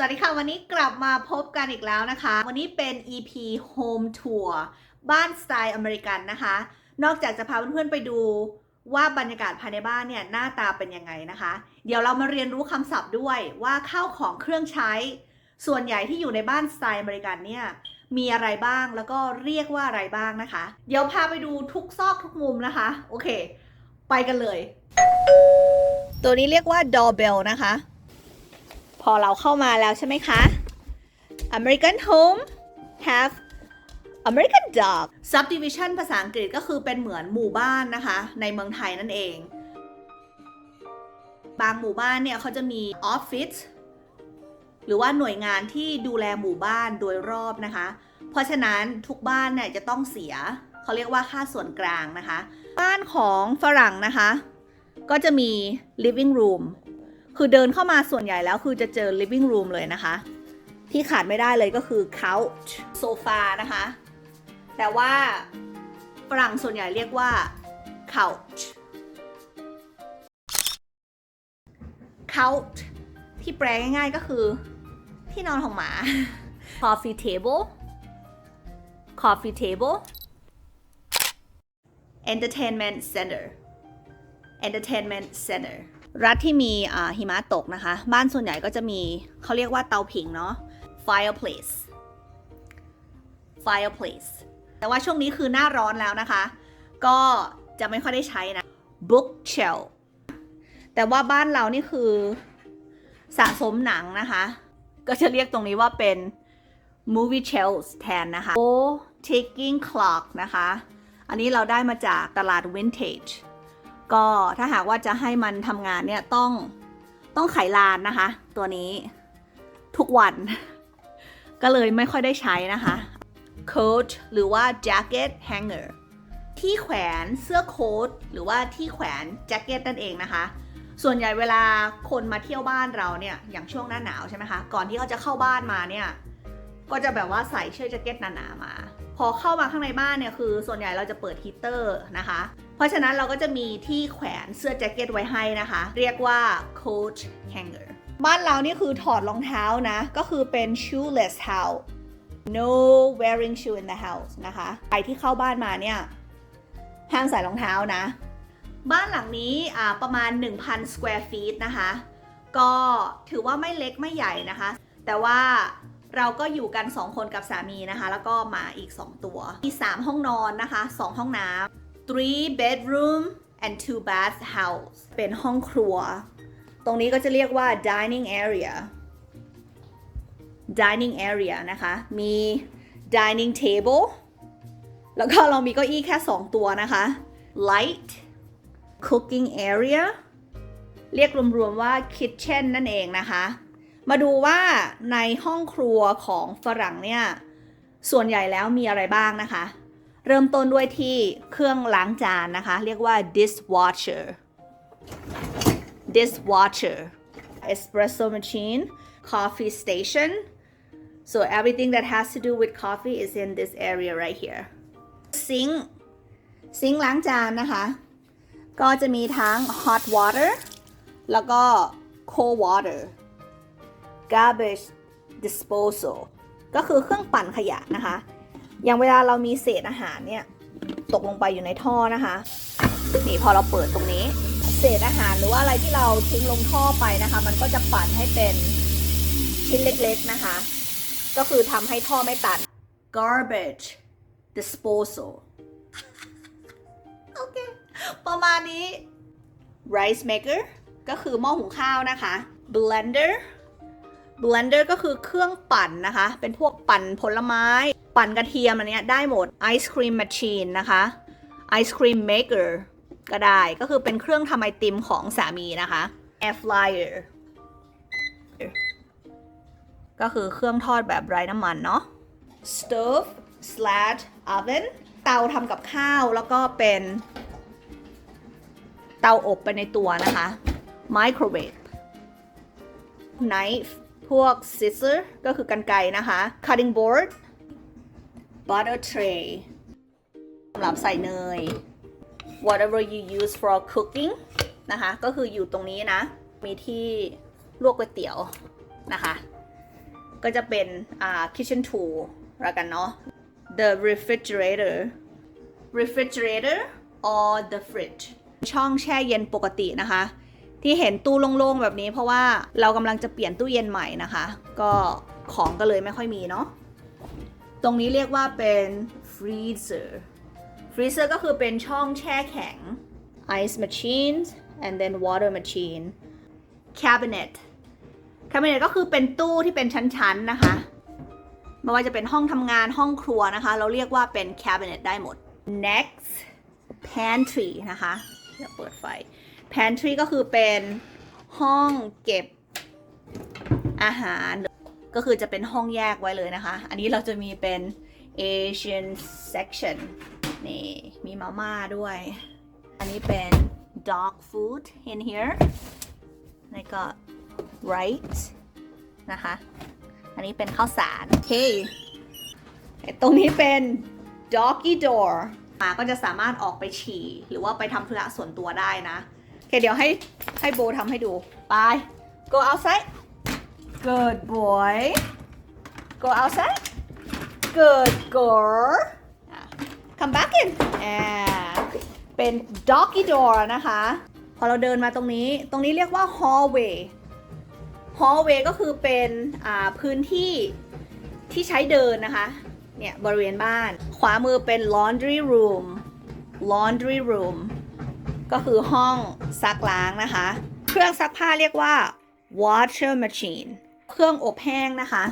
สวัสดีค่ะ วันนี้กลับมาพบกันอีกแล้วนะคะ วันนี้เป็น EP Home Tour บ้านสไตล์อเมริกันนะคะ นอกจากจะพาเพื่อนๆไปดูว่าบรรยากาศภายในบ้านเนี่ยหน้าตาเป็นยังไงนะคะ เดี๋ยวเรามาเรียนรู้คำศัพท์ด้วยว่าข้าวของเครื่องใช้ ส่วนใหญ่ที่อยู่ในบ้านสไตล์อเมริกันเนี่ยมีอะไรบ้างแล้วก็เรียกว่าอะไรบ้างนะคะ เดี๋ยวพาไปดูทุกซอกทุกมุมนะคะ โอเค ไปกันเลย ตัวนี้เรียกว่า doorbell นะคะ พอเราเข้ามาแล้วใช่ไหมคะ American home have American dog subdivision ภาษาอังกฤษก็คือเป็นเหมือนหมู่บ้านนะคะ ในเมืองไทยนั่นเอง บางหมู่บ้านเนี่ยเขาจะมีออฟฟิศหรือว่าหน่วยงานที่ดูแลหมู่บ้านโดยรอบนะคะ เพราะฉะนั้นทุกบ้านเนี่ยจะต้องเสียเขาเรียกว่าค่าส่วนกลางนะคะ บ้านของฝรั่งนะคะ ก็จะมี living room คือเดินเข้ามาส่วนใหญ่แล้วคือจะเจอ living room เลยนะคะ ที่ขาดไม่ได้เลยก็คือ couch โซฟานะคะ แต่ว่าฝรั่งส่วนใหญ่เรียกว่า couch couch ที่แปลง่ายๆก็คือ ที่นอนของหมา coffee table coffee table entertainment center entertainment center รัฐที่มีหิมะตกนะคะ บ้านส่วนใหญ่ก็จะมีเขาเรียกว่าเตาผิงเนาะ fireplace fireplace แต่ว่าช่วงนี้คือหน้าร้อนแล้วนะคะ ก็จะไม่ค่อยได้ใช้นะ bookshelf แต่ว่าบ้านเรานี่คือสะสมหนังนะคะ ก็จะเรียกตรงนี้ว่าเป็น movie shelves แทนนะคะ o ticking clock นะคะ อันนี้เราได้มาจากตลาด vintage ก็ถ้าหากว่าจะให้มันทำงานเนี่ยต้องต้องไขลานนะคะ ตัวนี้ทุกวัน ก็เลยไม่ค่อยได้ใช้นะคะ coat หรือว่า jacket hanger ที่แขวนเสื้อโค้ทหรือว่าที่แขวนแจ็คเก็ตนั่นเองนะคะ ส่วนใหญ่เวลาคนมาเที่ยวบ้านเราเนี่ยอย่างช่วงหน้าหนาวใช่ไหมคะ ก่อนที่เขาจะเข้าบ้านมาเนี่ยก็จะแบบว่าใส่เสื้อแจ็คเก็ตหนาๆมา พอเข้ามาข้างในบ้านเนี่ยคือ ส่วนใหญ่เราจะเปิดฮีเตอร์นะคะ เพราะฉะนั้นเราก็จะมีที่แขวนเสื้อแจ็คเก็ตไว้ให้นะคะ เรียกว่า coat hanger บ้านเรานี่คือถอดรองเท้านะ ก็คือเป็น shoeless house no wearing shoe in the house นะคะใครที่เข้าบ้านมาเนี่ยห้ามใส่รองเท้านะ บ้านหลังนี้ประมาณ 1,000 square feet นะคะ ก็ถือว่าไม่เล็กไม่ใหญ่นะคะ แต่ว่าเราก็อยู่กัน 2 คนกับสามีนะคะ แล้วก็หมาอีก 2 ตัว มี 3 ห้องนอนนะคะ 2 ห้องน้ำ three bedroom and two bath house เป็นห้องครัว ตรงนี้ก็จะเรียกว่า dining area dining area นะคะ มี dining table แล้วก็เรามีเก้าอี้แค่ 2 ตัวนะคะ light cooking area เรียกรวมๆว่า kitchen นั่นเองนะคะ มาดูว่าในห้องครัวของฝรั่งเนี่ย ส่วนใหญ่แล้วมีอะไรบ้างนะคะ เริ่มต้นด้วยที่เครื่องล้างจานนะคะ เรียกว่า dishwasher dishwasher espresso machine coffee station so everything that has to do with coffee is in this area right here sink ซิงล้างจานนะคะ ก็จะมีทั้ง hot water แล้วก็ cold water garbage disposal ก็คือเครื่องปั่นขยะนะคะ อย่างเวลาเรามีเศษอาหารเนี่ยตกลงไปอยู่ในท่อนะคะ นี่พอเราเปิดตรงนี้ เศษอาหารหรือว่าอะไรที่เราทิ้งลงท่อไปนะคะ มันก็จะปั่นให้เป็นชิ้นเล็กๆนะคะ ก็คือทำให้ท่อไม่ตัน garbage disposal โอเค ประมาณนี้ rice maker ก็คือหม้อหุงข้าวนะคะ blender blender ก็คือเครื่องปั่นนะคะ เป็นพวกปั่นผลไม้ ปั่นกระเทียมอันเนี้ยได้หมด ice cream machine นะคะ ice cream maker ก็ได้ก็คือเป็นเครื่องทำไอติมของสามีนะคะ air fryer ก็คือเครื่องทอดแบบไร้น้ำมันเนาะ stove slash oven เตาทำกับข้าวแล้วก็เป็นเตาอบไปในตัวนะคะ microwave knife พวก scissor ก็คือกันไกรนะคะ cutting board butter tray สำหรับใส่เนย whatever you use for cooking นะคะ ก็คืออยู่ตรงนี้นะ มีที่ลวกก๋วยเตี๋ยวนะคะ ก็จะเป็น อ่า kitchen tool ล้วกันเนาะ the refrigerator refrigerator or the fridge ช่องแช่เย็นปกตินะคะ ที่เห็นตู้โล่งๆแบบนี้เพราะว่าเรากำลังจะเปลี่ยนตู้เย็นใหม่นะคะ ก็ของก็เลยไม่ค่อยมีเนาะตรงนี้เรียกว่าเป็น freezer freezer ก็คือเป็นช่องแช่แข็ง ice machine and then water machine cabinet cabinet ก็คือเป็นตู้ที่เป็นชั้นๆนะคะไม่ว่าจะเป็นห้องทำงานห้องครัวนะคะ เราเรียกว่าเป็น cabinet ได้หมด next pantry นะคะเดี๋ยวเปิดไฟ pantry ก็คือเป็นห้องเก็บอาหาร ก็คือจะเป็นห้องแยกไว้เลยนะคะ อันนี้เราจะมีเป็น Asian section นี่ มีมาม่าด้วย อันนี้เป็น dog food in here แล้วก็ rice นะคะ อันนี้เป็นข้าวสารโอเคตรงนี้เป็น doggy door หมาก็จะสามารถออกไปฉี่ หรือว่าไปทำธุระส่วนตัวได้นะ เคเดี๋ยวให้ให้โบทำให้ดู ไป go outside good boy go outside good girl come back in อ่าเป็น doggy door นะคะ พอเราเดินมาตรงนี้ ตรงนี้เรียกว่า hallway hallway ก็คือเป็นอ่าพื้นที่ที่ใช้เดินนะคะ เนี่ยบริเวณบ้าน ขวามือเป็น laundry room laundry room ก็คือห้องซักล้างนะคะ เครื่องซักผ้าเรียกว่า washer machine เครื่องอบแห้งนะคะ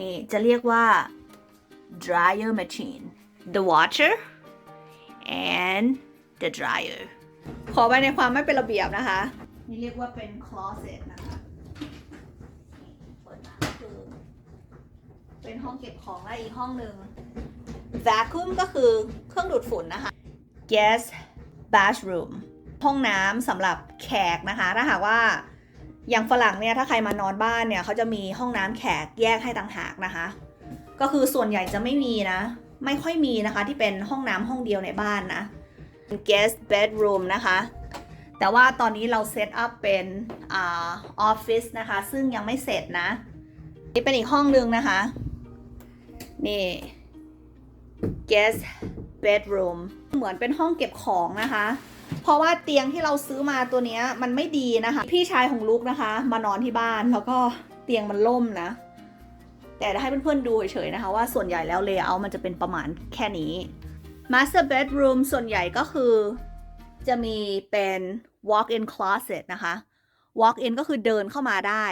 นี่จะเรียกว่า dryer machine the washer and the dryer ขอไปในความไม่เป็นระเบียบนะคะ นี่เรียกว่าเป็น closet นะคะเปิดมาคือเป็นห้องเก็บของและอีกห้องหนึ่ง vacuum ก็คือเครื่องดูดฝุ่นนะคะ guest bathroom ห้องน้ำสำหรับแขกนะคะ ถ้าหากว่าอย่างฝรั่งเนี่ยถ้าใครมานอนบ้านเนี่ยเขาจะมีห้องน้ำแขกแยกให้ต่างหากนะคะ ก็คือส่วนใหญ่จะไม่มีนะ ไม่ค่อยมีนะคะที่เป็นห้องน้ำห้องเดียวในบ้านนะ guest bedroom นะคะแต่ว่าตอนนี้เราเซตอัพเป็นอออฟฟิศนะคะ ซึ่งยังไม่เสร็จนะ นี่เป็นอีกห้องหนึ่งนะคะ นี่ guest bedroom เหมือนเป็นห้องเก็บของนะคะ เพราะว่าเตียงที่เราซื้อมาตัวนี้มันไม่ดีนะคะ พี่ชายของลูกนะคะ มานอนที่บ้านแล้วก็เตียงมันล่มนะ แต่ให้เพื่อนๆดูเฉยๆนะคะ ว่าส่วนใหญ่แล้ว layout มันจะเป็นประมาณแค่นี้ master bedroom ส่วนใหญ่ก็คือจะมีเป็น walk in closet นะคะ walk in ก็คือเดินเข้ามาได้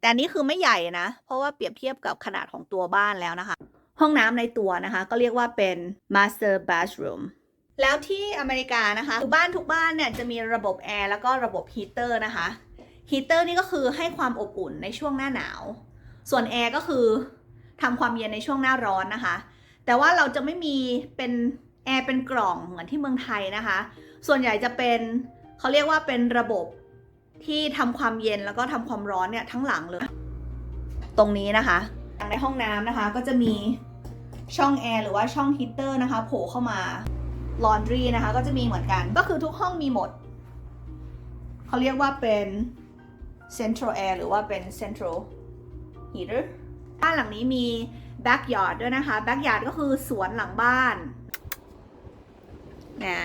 แต่นี้คือไม่ใหญ่นะ เพราะว่าเปรียบเทียบกับขนาดของตัวบ้านแล้วนะคะ ห้องน้ำในตัวนะคะ ก็เรียกว่าเป็น master bathroom แล้วที่อเมริกานะคะคือบ้านทุกบ้านเนี่ยจะมีระบบแอร์แล้วก็ระบบฮีเตอร์นะคะฮีเตอร์นี่ก็คือให้ความอบอุ่นในช่วงหน้าหนาว ส่วนแอร์ก็คือทำความเย็นในช่วงหน้าร้อนนะคะ แต่ว่าเราจะไม่มีเป็นแอร์เป็นกล่องเหมือนที่เมืองไทยนะคะ ส่วนใหญ่จะเป็นเขาเรียกว่าเป็นระบบที่ทำความเย็นแล้วก็ทำความร้อนเนี่ยทั้งหลังเลย ตรงนี้นะคะ ในห้องน้ำนะคะก็จะมี ช่องแอร์หรือว่าช่องฮีเตอร์นะคะโผล่เข้ามาลอนดรีนะคะก็จะมีเหมือนกันก็คือทุกห้องมีหมด เขาเรียกว่าเป็น central air หรือว่าเป็น central heater บ้านหลังนี้มี backyard ด้วยนะคะ backyard ก็คือสวนหลังบ้านนะ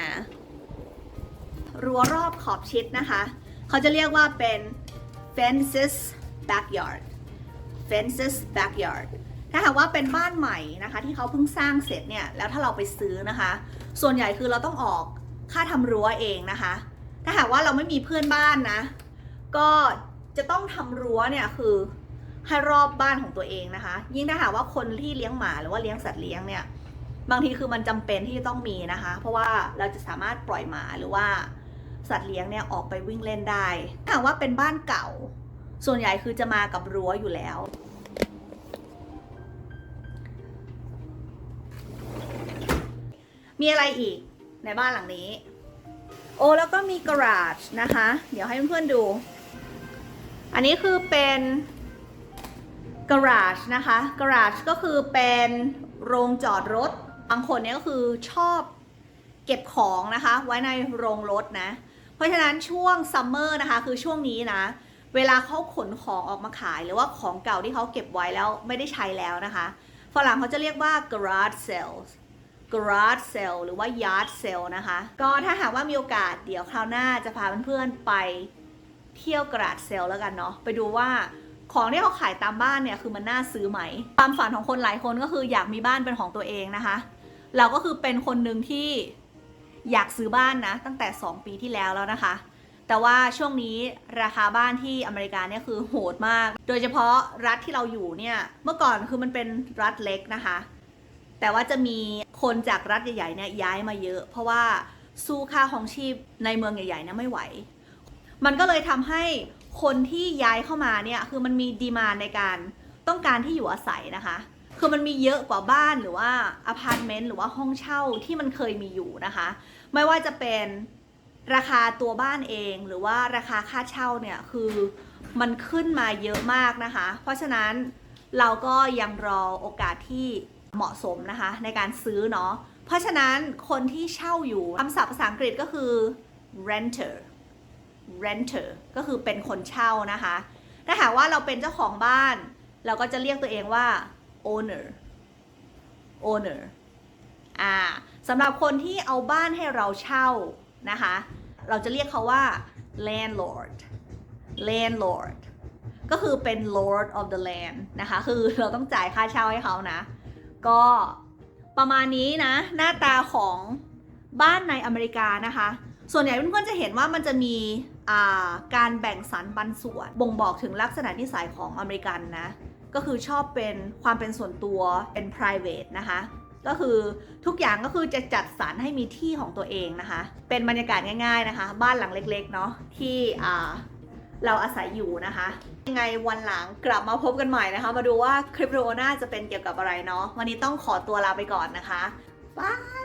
รั้วรอบขอบชิดนะคะ เขาจะเรียกว่าเป็น fences backyard fences backyard ถ้าหากว่าเป็นบ้านใหม่นะคะ ที่เขาเพิ่งสร้างเสร็จเนี่ยแล้วถ้าเราไปซื้อนะคะ ส่วนใหญ่คือเราต้องออกค่าทำรั้วเองนะคะ ถ้าหากว่าเราไม่มีเพื่อนบ้านนะ ก็จะต้องทำรั้วเนี่ยคือให้รอบบ้านของตัวเองนะคะ ยิ่งถ้าหากว่าคนที่เลี้ยงหมาหรือว่าเลี้ยงสัตว์เลี้ยงเนี่ยบางทีคือมันจำเป็นที่จะต้องมีนะคะ เพราะว่าเราจะสามารถปล่อยหมาหรือว่าสัตว์เลี้ยงเนี่ยออกไปวิ่งเล่นได้ถ้าหากว่าเป็นบ้านเก่า ส่วนใหญ่คือจะมากับรั้วอยู่แล้ว มีอะไรอีกในบ้านหลังนี้ โอ้แล้วก็มีกราจนะคะ เดี๋ยวให้เพื่อนๆดู อันนี้คือเป็นกราจนะคะกราจก็คือเป็นโรงจอดรถ บางคนเนี่ยก็คือชอบเก็บของนะคะ ไว้ในโรงรถนะ เพราะฉะนั้นช่วงซัมเมอร์นะคะคือช่วงนี้นะเเวลาเขาขนของออกมาขาย หรือว่าของเก่าที่เขาเก็บไว้แล้วไม่ได้ใช้แล้วนะคะฝรั่งเขาจะเรียกว่า garage sales garage sale หรือว่า yard sale นะคะ ก็ถ้าหากว่ามีโอกาสเดี๋ยวคราวหน้าจะพาเพื่อนๆไปเที่ยว garage sale แล้วกันเนาะไปดูว่าของที่เขาขายตามบ้านเนี่ยคือมันน่าซื้อไหมความฝันของคนหลายคนก็คืออยากมีบ้านเป็นของตัวเองนะคะ เราก็คือเป็นคนหนึ่งที่อยากซื้อบ้านนะ ตั้งแต่ 2 ปีที่แล้วแล้วนะคะ แต่ว่าช่วงนี้ราคาบ้านที่อเมริกาเนี่ยคือโหดมาก โดยเฉพาะรัฐที่เราอยู่เนี่ยเมื่อก่อนคือมันเป็นรัฐเล็กนะคะ แต่ว่าจะมีคนจากรัฐใหญ่ๆเนี่ยย้ายมาเยอะ เพราะว่าสู้ค่าของชีพในเมืองใหญ่ๆเนี่ยไม่ไหว มันก็เลยทำให้คนที่ย้ายเข้ามาเนี่ยคือมันมีดีมานในการต้องการที่อยู่อาศัยนะคะ คือมันมีเยอะกว่าบ้านหรือว่าอพาร์ตเมนต์หรือว่าห้องเช่าที่มันเคยมีอยู่นะคะ ไม่ว่าจะเป็นราคาตัวบ้านเองหรือว่าราคาค่าเช่าเนี่ยคือมันขึ้นมาเยอะมากนะคะ เพราะฉะนั้นเราก็ยังรอโอกาสที่ เหมาะสมนะคะในการซื้อเนาะ เพราะฉะนั้นคนที่เช่าอยู่คำศัพท์ภาษาอังกฤษก็คือ renter renter ก็คือเป็นคนเช่านะคะ ถ้าหากว่าเราเป็นเจ้าของบ้าน เราก็จะเรียกตัวเองว่า owner owner อ่าสำหรับคนที่เอาบ้านให้เราเช่านะคะ เราจะเรียกเขาว่า landlord landlord ก็คือเป็น lord of the land นะคะ คือเราต้องจ่ายค่าเช่าให้เขานะ ก็ประมาณนี้นะ หน้าตาของบ้านในอเมริกานะคะ ส่วนใหญ่เพื่อนๆจะเห็นว่ามันจะมีการแบ่งสรรปันส่วน บ่งบอกถึงลักษณะนิสัยของอเมริกันนะ ก็คือชอบเป็นความเป็นส่วนตัวเป็น private นะคะ ก็คือทุกอย่างก็คือจะจัดสรรให้มีที่ของตัวเองนะคะ เป็นบรรยากาศง่าย ๆนะคะ บ้านหลังเล็กๆเนาะที่ เราอาศัยอยู่นะคะ ยังไงวันหลังกลับมาพบกันใหม่นะคะ มาดูว่าคลิปวิดีโอหน้าจะเป็นเกี่ยวกับอะไรเนาะวันนี้ต้องขอตัวลาไปก่อนนะคะบาย